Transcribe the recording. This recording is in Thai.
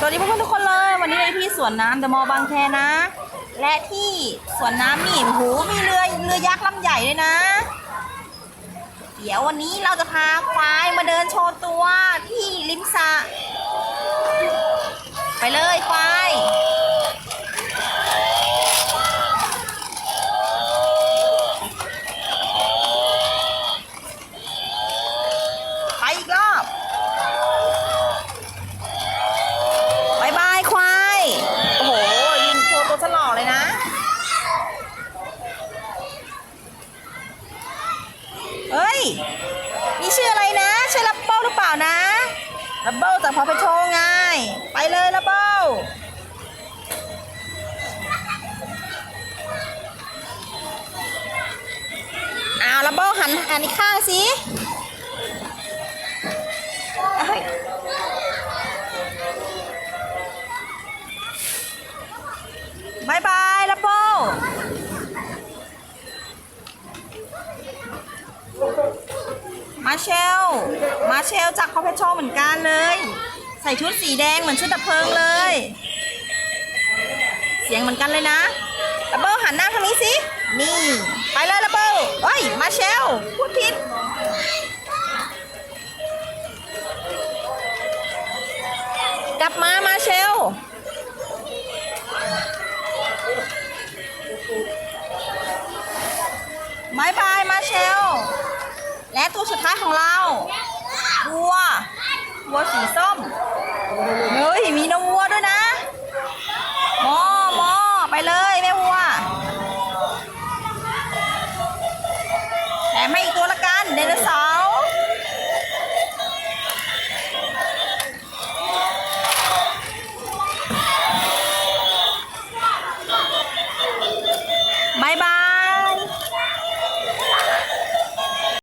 สวัสดีเพื่อนๆทุกคนเลย วันนี้เราที่สวนน้ำเดอะมอลล์บางแคนะ และที่สวนน้ำนี่โอ้โหมีเรือเรือยักษ์ลำใหญ่ด้วยนะ เดี๋ยววันนี้เราจะพาควายมาเดินโชว์ตัวที่ริมสระไปเลยควาย ไปอีกรอบบายบายควาย โอ้โหยิงโชว์ตัวฉลอเลยนะ เฮ้ยนี่ชื่ออะไรนะ ชื่อลับเบิลหรือเปล่านะลับเบิลจากพอเพโชไง ไปเลยลับเบิลอ้าวลับเบิลหันหันอีกข้างสิบายบายลับเบิล มาเชล มาเชลจากคอเพชโชเหมือนกันเลย ใส่ชุดสีแดงเหมือนชุดดับเพลิงเลย เสียงเหมือนกันเลยนะระเบิลหันหน้าทางนี้สิ นี่ ไปเลยระเบิลเฮ้ย มาเชล พูดผิดกลับมามาเชล บายบายมาเชล และตัวสุดท้ายของเราวัววัวสีส้ม เฮ้ย มีนมวัวด้วยนะมอมอไปเลยแม่วัวแถมให้อีกตัวละกันเดนเสา